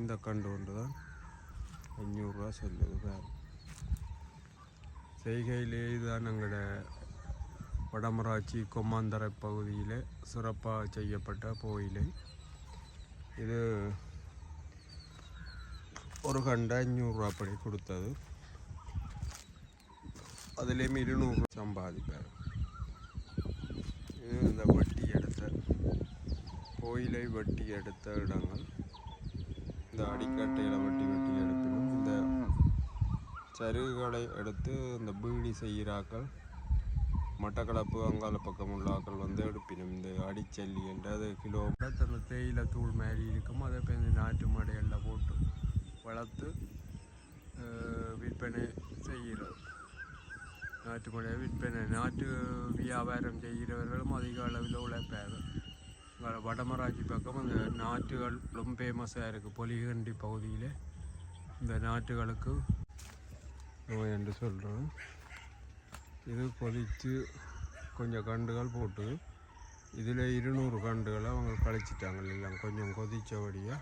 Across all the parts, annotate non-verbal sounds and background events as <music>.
இந்த கண்டு ஒன்று தான் அஞ்சூறுரூவா சொல்லுது வேறு செய்கையிலே இதுதான் எங்களோட வடமராட்சி கொம்மாந்தரை பகுதியில் சிறப்பாக செய்யப்பட்ட கோயில். இது ஒரு கண்டு அஞ்சூறுரூவா படி கொடுத்தது. அதுலேயும் இருநூறு சம்பாதிப்பார். இது இந்த வட்டி எடுத்த கோயிலை வட்டி எடுத்த இடங்கள். இந்த அடிக்கட்டையில் வட்டி வெட்டி எடுப்பினும் இந்த சருகுகளை எடுத்து இந்த பீடி செய்கிறாக்கள் மட்டக்களப்பு அங்கால பக்கம் உள்ள ஆக்கள் வந்து எடுப்பினும் இந்த அடிச்சல்லி என்று அது கிலோ அந்த தேயிலை தூள் மாதிரி இருக்கும். அதை போய் இந்த நாட்டு மடையெல்லாம் போட்டு வளர்த்து விற்பனை செய்கிறது நாட்டு மடையை விற்பனை நாட்டு வியாபாரம் செய்கிறவர்களும் அதிக அளவில் உழைப்பார்கள். வடமராட்சி பக்கம் அந்த நாட்டுகளும் ஃபேமஸாக இருக்குது பொலிகண்டி பகுதியில். இந்த நாட்டுகளுக்கு நோய் என்று சொல்கிறோம் இது கொதித்து கொஞ்சம் கண்டுகள் போட்டு இதில் இருநூறு கண்டுகளை அவங்க கழிச்சிட்டாங்க இல்லைங்களா? கொஞ்சம் கொதித்தபடியாக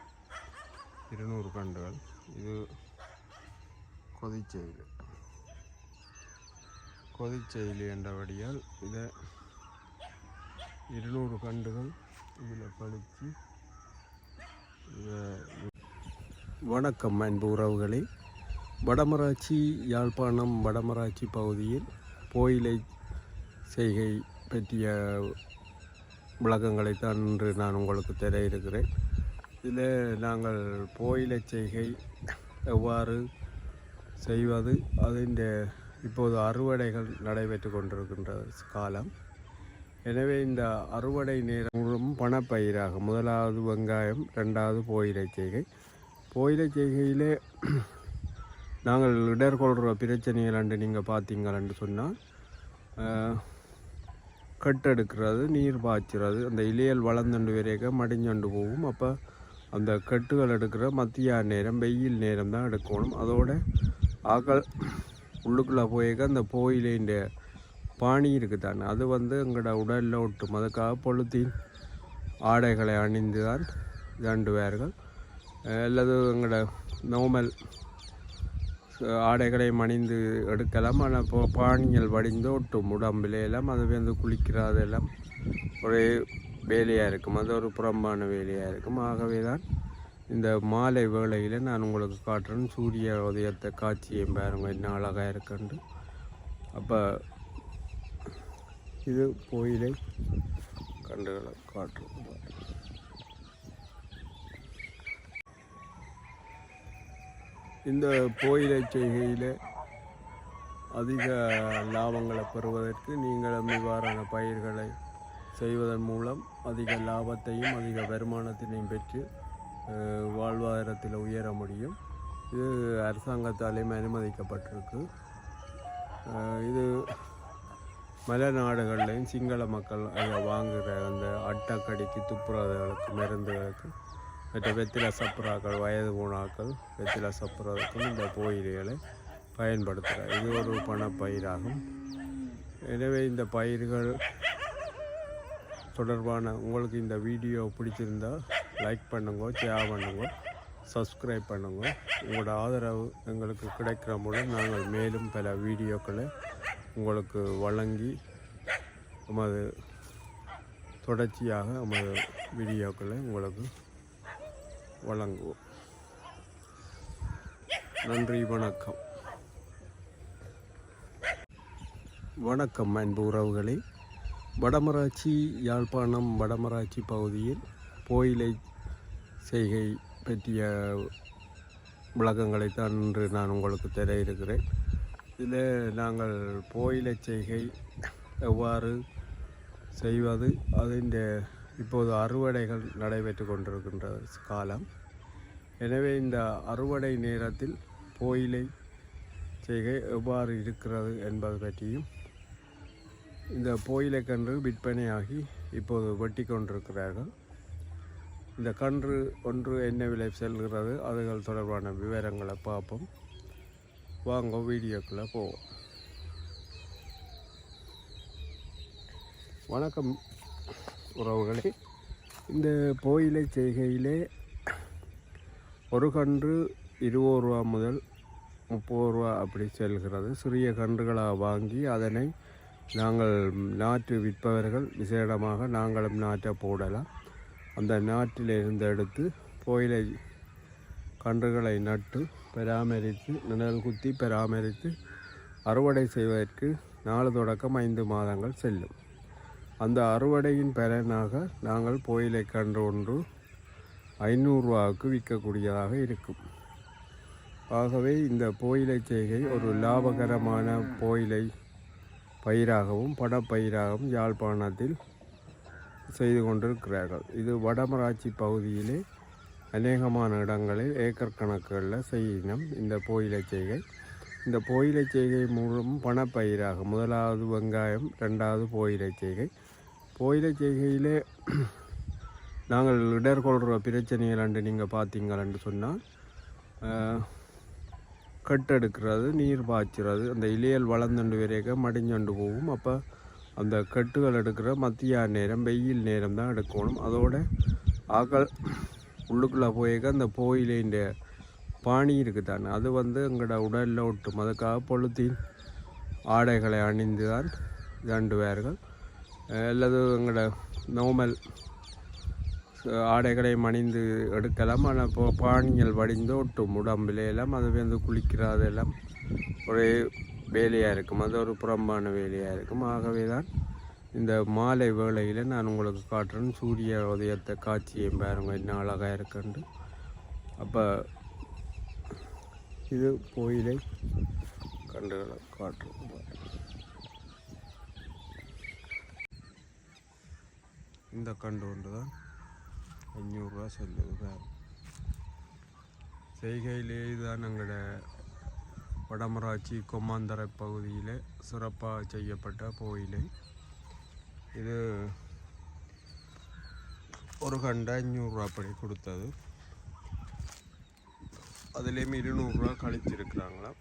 இருநூறு கண்டுகள் இது கொதிச்செயில். கொதிச்செயில் என்றபடியால் இதை இருநூறு கண்டுகள் இதில் கழித்து வணக்கம் அன்பு உறவுகளே. வடமராட்சி யாழ்ப்பாணம் வடமராட்சி பகுதியில் கோயிலை செய்கை பற்றிய விளக்கங்களைத்தான் இன்று நான் உங்களுக்கு தர இருக்கிறேன். இதில் நாங்கள் கோயிலை செய்கை எவ்வாறு செய்வது அதிൻ്റെ இப்போது அறுவடைகள் நடைபெற்று கொண்டிருக்கின்ற காலம். எனவே இந்த அறுவடை நேரம் பணப்பயிராக பணப்பயிராகும் முதலாவது வெங்காயம் ரெண்டாவது போயிலை செய்கை. போயிலை செய்கையிலே <clears throat> நாங்கள் இடர்கொள்கிற பிரச்சனைகள் அண்டு நீங்கள் பார்த்தீங்களன்னு சொன்னால் கட்டெடுக்கிறது நீர் பாய்ச்சுறது அந்த இலையல் வளர்ந்துண்டு வரைக்க மடிஞ்சண்டு போகும். அப்போ அந்த கட்டுகள் எடுக்கிற மத்திய நேரம் வெயில் நேரம் தான் எடுக்கணும். அதோட ஆக்கள் உள்ளுக்குள்ளே போயிருக்க அந்த போயிலேண்ட பாணி இருக்குது அது வந்து எங்களோட உடலில் ஒட்டும். அதுக்காக பொழுத்தின் ஆடைகளை அணிந்து தான் தண்டுவார்கள். அல்லது எங்களோட நோமல் ஆடைகளை மணிந்து எடுக்கலாம். ஆனால் இப்போ பாணிகள் வடிந்து ஒட்டும். உடம்புல எல்லாம் அது வந்து குளிக்கிறதெல்லாம் ஒரே வேலையாக இருக்கும். அது ஒரு புறம்பான வேலையாக இருக்கும். ஆகவே தான் இந்த மாலை வேளையில் நான் உங்களுக்கு காட்டுறேன். சூரிய உதயத்தை காட்சியை பாருங்கள் என்ன அழகாக இருக்குன்ட்டு அப்போ இது கோயிலை கண்டுகளை காட்டுறோம் இந்த கோயிலை செய்கையில் அதிக லாபங்களை பெறுவதற்கு நீங்களும் இவ்வாறான பயிர்களை செய்வதன் மூலம் அதிக லாபத்தையும் அதிக வருமானத்தினையும் பெற்று வாழ்வாதாரத்தில் உயர முடியும். இது அரசாங்கத்தாலேயும் அனுமதிக்கப்பட்டிருக்கு. இது மலை நாடுகள்லையும் சிங்கள மக்கள் அதை வாங்குகிற அந்த அட்டக்கடிக்கு துப்புரவுகளுக்கு மருந்துகளுக்கு மற்ற வெத்தில சப்புறாக்கள் வயது போனாக்கள் வெத்தில சப்புறதுக்கும் இந்த கோயில்களை பயன்படுத்துகிறார் இது ஒரு பணப்பயிராகும். எனவே இந்த பயிர்கள் தொடர்பான உங்களுக்கு இந்த வீடியோ பிடிச்சிருந்தா லைக் பண்ணுங்க ஷேர் பண்ணுங்க சப்ஸ்கிரைப் பண்ணுங்க. உங்களோட ஆதரவு எங்களுக்கு கிடைக்கிற மூலம் நாங்கள் மேலும் பல வீடியோக்களை உங்களுக்கு வழங்கி நமது தொடர்ச்சியாக நமது வீடியோக்களை உங்களுக்கு வழங்குவோம். நன்றி வணக்கம். வணக்கம் அன்பு உறவுகளே. வடமராட்சி யாழ்ப்பாணம் வடமராட்சி பகுதியில் கோயிலை செய்கை பற்றிய விளக்கங்களைத்தான் இன்று நான் உங்களுக்கு தர இருக்கிறேன். இதில் நாங்கள் போயில செய்கை எவ்வாறு செய்வது அதிൻ്റെ இப்போது அறுவடைகள் நடைபெற்று கொண்டிருக்கின்ற காலம். எனவே இந்த அறுவடை நேரத்தில் போயிலை செய்கை எவ்வாறு இருக்கிறது என்பது பற்றியும் இந்த போயிலை கன்று விற்பனையாகி இப்போது வெட்டி கொண்டிருக்கிறார்கள். இந்த கன்று ஒன்று என்ன விலை செல்கிறது அதுகள் தொடர்பான விவரங்களை பார்ப்போம். வாங்க வீடியோக்குள்ளே போவோம். வணக்கம் உறவுகளே. இந்த போயிலை செய்கையிலே ஒரு கன்று இருபது ரூபா முதல் முப்பது ரூபா அப்படி செல்கிறது. சிறிய கன்றுகளாக வாங்கி அதனை நாங்கள் நாற்று விற்பவர்கள். விசேடமாக நாங்களும் நாற்றை போடலாம். அந்த நாற்றிலிருந்து எடுத்து போயிலை கன்றுகளை நட்டு பராமரித்து நிழல் குத்தி பராமரித்து அறுவடை செய்வதற்கு நாலு தொடக்கம் ஐந்து மாதங்கள் செல்லும். அந்த அறுவடையின் பலனாக நாங்கள் போயிலை கன்று ஒன்று ஐநூறுரூவாவுக்கு விற்கக்கூடியதாக இருக்கும். ஆகவே இந்த போயிலை செய்கை ஒரு லாபகரமான போயிலை பயிராகவும் பணப்பயிராகவும் யாழ்ப்பாணத்தில் செய்து கொண்டிருக்கிறார்கள். இது வடமராட்சி பகுதியிலே அநேகமான இடங்களில் ஏக்கர் கணக்குகளில் செய்யணும் இந்த போயிலை செய்கை. இந்த போயிலை செய்கை மூலம் பணப்பயிராக முதலாவது வெங்காயம் ரெண்டாவது போயிலை செய்கை. போயிலை செய்கையிலே நாங்கள் இடர்கொள்கிற பிரச்சனைகள் அண்டு நீங்கள் பார்த்தீங்களன்னு சொன்னால் கட்டெடுக்கிறது நீர் பாய்ச்சுறது அந்த இலையல் வளர்ந்துண்டு வரைக்க மடிஞ்சண்டு போகும். அப்போ அந்த கட்டுகள் எடுக்கிற மத்திய நேரம் வெயில் நேரம் தான் எடுக்கணும். அதோட ஆக்கள் உள்ளுக்குள்ளே போயிருக்க அந்த போயிலேண்ட பாணி இருக்குது தானே அது வந்து எங்களோட உடலில் ஒட்டும் அதுக்காக பொழுத்தின் ஆடைகளை அணிந்து தான் தண்டுவார்கள். அல்லது எங்களோட நோமல் ஆடைகளை மணிந்து எடுக்கலாம். ஆனால் இப்போ பாணிகள் வடிந்து ஒட்டும் உடம்புல எல்லாம் அது வந்து குளிக்கிறதெல்லாம் ஒரே வேலையாக இருக்கும். அது ஒரு புறம்பான வேலையாக இருக்கும். ஆகவே தான் இந்த மாலை வேளையில் நான் உங்களுக்கு காட்டுறேன். சூரிய உதயத்தை காட்சியை பாருங்கள் என்ன அழகாக இருக்குன்ட்டு அப்போ இது கோயிலை கண்டுகளை காட்டுறோம். இந்த கண்டு ஒன்று தான் அஞ்சூறுரூவா செல்லுது வேறு செய்கையிலே இதுதான் எங்களோட வடமராட்சி கொம்மாந்தரை பகுதியில் சிறப்பாக செய்யப்பட்ட கோயிலை. இது ஒரு கண்டு அஞ்சூறுரூவா படி கொடுத்தது அதுலேயும் இருநூறுரூவா கழிச்சிருக்கிறாங்களாம்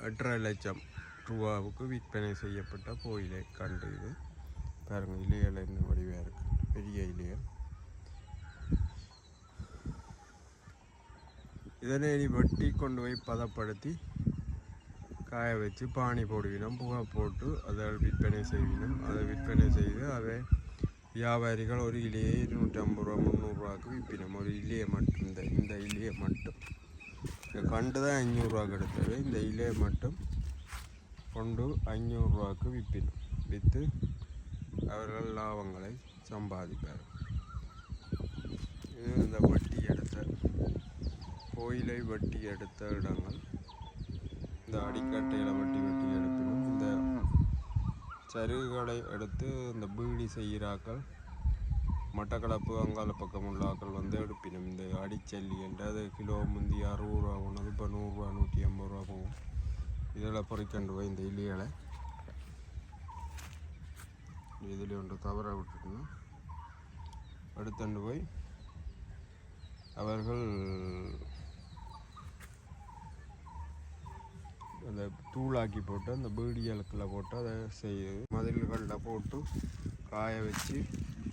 எட்டரை லட்சம் ரூபாவுக்கு விற்பனை செய்யப்பட்ட கோயிலை கண்டு இது பாருங்கள் இலைகள் என்ன வடிவாக இருக்கு பெரிய இலைகள் இதனை நீ வெட்டி கொண்டு போய் பதப்படுத்தி காய வச்சு பானி போடுவினோம். புகை போட்டு அதை விற்பனை செய்வினோம். அதை விற்பனை செய்து அதை வியாபாரிகள் ஒரு இலையை இருநூற்றம்பது ரூபா முந்நூறுரூவாக்கு விற்பினோம். ஒரு இலையை மட்டும் இந்த இந்த இலையை மட்டும். இந்த கண்டு தான் அஞ்சூறுரூவா கிடைத்தது. இந்த இலையை மட்டும் கொண்டு ஐநூறுரூவாக்கு விற்பினோம். விற்று அவர்கள் லாபங்களை சம்பாதிப்பார் இது இந்த வட்டி எடுத்த கோயிலை வட்டி எடுத்த இடங்கள். இந்த அடிக்கட்டையில் வட்டி வெட்டி எடுப்பினும் இந்த சருகுகளை எடுத்து இந்த பீடி செய்கிறாக்கள் மட்டக்களப்பு அங்கால பக்கம் உள்ள ஆக்கள் வந்து எடுப்பினும் இந்த அடிச்சல்லி என்று அது கிலோ முந்தி அறுபது ரூபா போனது இப்போ நூறுரூவா நூற்றி ஐம்பது ரூபா போகும். இதில் பொறிக்கண்டு போய் இந்த இலியலை இதில் ஒன்று தவற விட்டுருக்கணும் அடுத்தண்டு போய் அவர்கள் அந்த தூளாக்கி போட்டு அந்த பீடி இலக்கில் போட்டு அதை செய்யுது மதில்களில் போட்டு காய வச்சு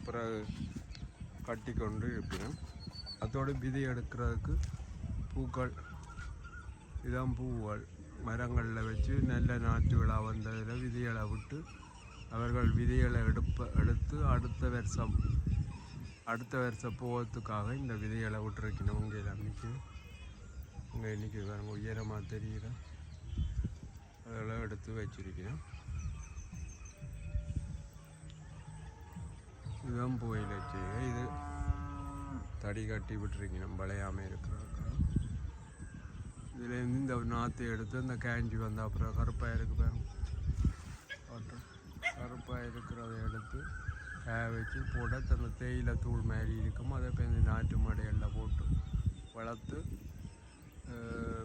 பிறகு கட்டி கொண்டு இருப்பினோம். அதோட விதை எடுக்கிறதுக்கு பூக்கள் இதான் பூக்கள் மரங்களில் வச்சு நல்ல நாட்டு விழா வந்ததில் விதைகளை விட்டு அவர்கள் விதைகளை எடுப்ப எடுத்து அடுத்த வருஷம் அடுத்த வருஷம் போகிறதுக்காக இந்த விதைகளை விட்டுருக்கணும். இங்கே நம்பிக்கை இங்கே இன்றைக்கி பாருங்க உயரமாக தெரியுது? அதெல்லாம் எடுத்து வச்சிருக்கிறோம் இதுதான் புகையில் செய்ய இது தடி கட்டி விட்டுருக்கணும் வளையாமல் இருக்கிறதுக்கு இதுலேருந்து இந்த நாற்று எடுத்து அந்த காஞ்சி வந்த அப்புறம் கருப்பாக இருக்கு கருப்பாக இருக்கிறத எடுத்து காய வச்சு போட அந்த தேயிலை தூள் மாதிரி இருக்கும். அதை இப்போ இந்த நாட்டு மடைகளில் போட்டு வளர்த்து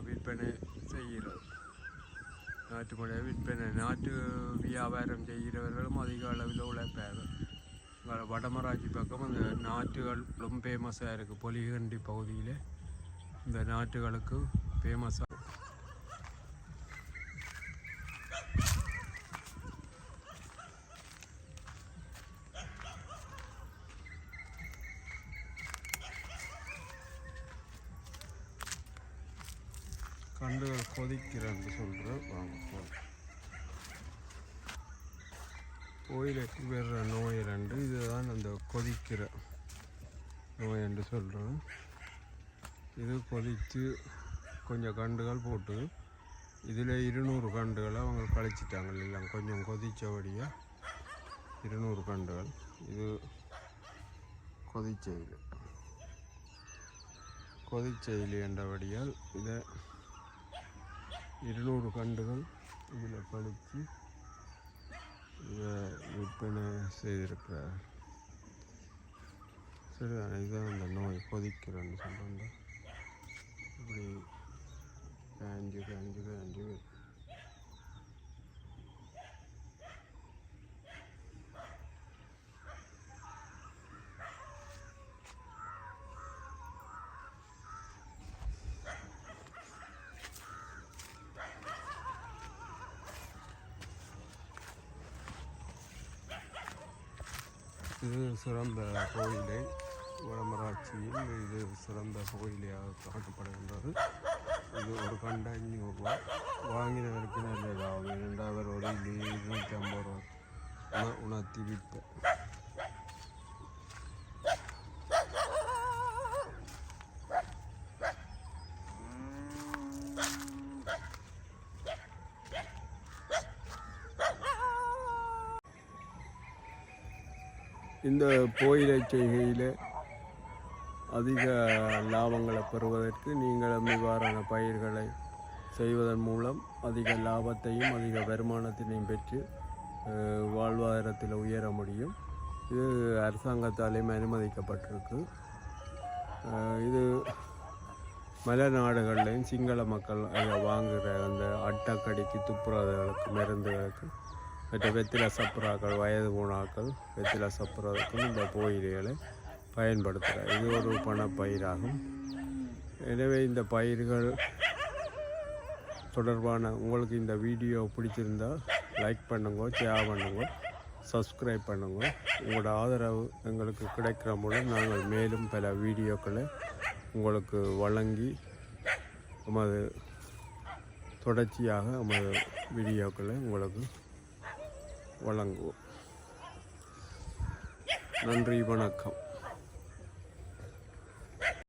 விற்பனை செய்கிறது நாட்டு மடையை விற்பனை. நாட்டு வியாபாரம் செய்கிறவர்களும் அதிக அளவில் உழைப்பார்கள். வடமராட்சி பக்கம் அந்த நாட்டுகளும் ஃபேமஸாக இருக்குது பொலிகண்டி பகுதியில் இந்த நாட்டுகளுக்கு ஃபேமஸாக கண்டுகள் கொதிக்கிறேன்னு சொல்கிறேன் வாங்க போகலாம் கோயிலுக்கு வர்ற நோய் ரெண்டு இதுதான் அந்த கொதிக்கிற நோய் என்று சொல்கிறோம் இது கொதித்து கொஞ்சம் கண்டுகள் போட்டு இதில் இருநூறு கண்டுகளை அவங்க கழிச்சிட்டாங்க இல்லைங்களா? கொஞ்சம் கொதித்தபடியாக இருநூறு கண்டுகள். இது கொதிச்செயில். கொதிச்செயில் என்றபடியால் இதை இருநூறு கண்டுகள் இதில் பழித்து இதை விற்பனை செய்திருக்கிறார். சரிதானே இதுதான் அந்த நோய் கொதிக்கிறேன்னு சொல்கிறாங்க இப்படி காஞ்சு காஞ்சு காஞ்சு இது சிறந்த கோயிலை வடமராட்சியில் இது சிறந்த கோயிலையாக காட்டப்படுகின்றது. இது ஒரு கண்ட அஞ்சூறுரூவா வாங்கினவருக்கு நல்லதாகும் லாபம் இரண்டாவது ஒரு இது இருநூற்றி ஐம்பது ரூபா. உணர்த்தி விற்பேன் இந்த போயிலை செய்கையில் அதிக லாபங்களை பெறுவதற்கு நீங்களும் இவ்வாறான பயிர்களை செய்வதன் மூலம் அதிக லாபத்தையும் அதிக வருமானத்தினையும் பெற்று வாழ்வாதாரத்தில் உயர முடியும். இது அரசாங்கத்தாலேயும் அனுமதிக்கப்பட்டிருக்கு. இது மலை நாடுகள்லையும் சிங்கள மக்கள் அதை வாங்குகிற அந்த அட்டக்கடிக்கு துப்புரவுகளுக்கு மருந்துகளுக்கு மற்ற வெத்தில சப்புறாக்கள் வயது போனாக்கள் வெத்தில சப்புறதுக்கும் இந்த போயிலைகளை பயன்படுத்துகிறார். இது ஒரு பணப்பயிராகும். எனவே இந்த பயிர்கள் தொடர்பான உங்களுக்கு இந்த வீடியோ பிடிச்சிருந்தா லைக் பண்ணுங்க ஷேர் பண்ணுங்க சப்ஸ்கிரைப் பண்ணுங்க. உங்களோட ஆதரவு எங்களுக்கு கிடைக்கிற மூலம் நாங்கள் மேலும் பல வீடியோக்களை உங்களுக்கு வழங்கி நமது தொடர்ச்சியாக நமது வீடியோக்களை உங்களுக்கு வழங்குவோம். நன்றி வணக்கம்.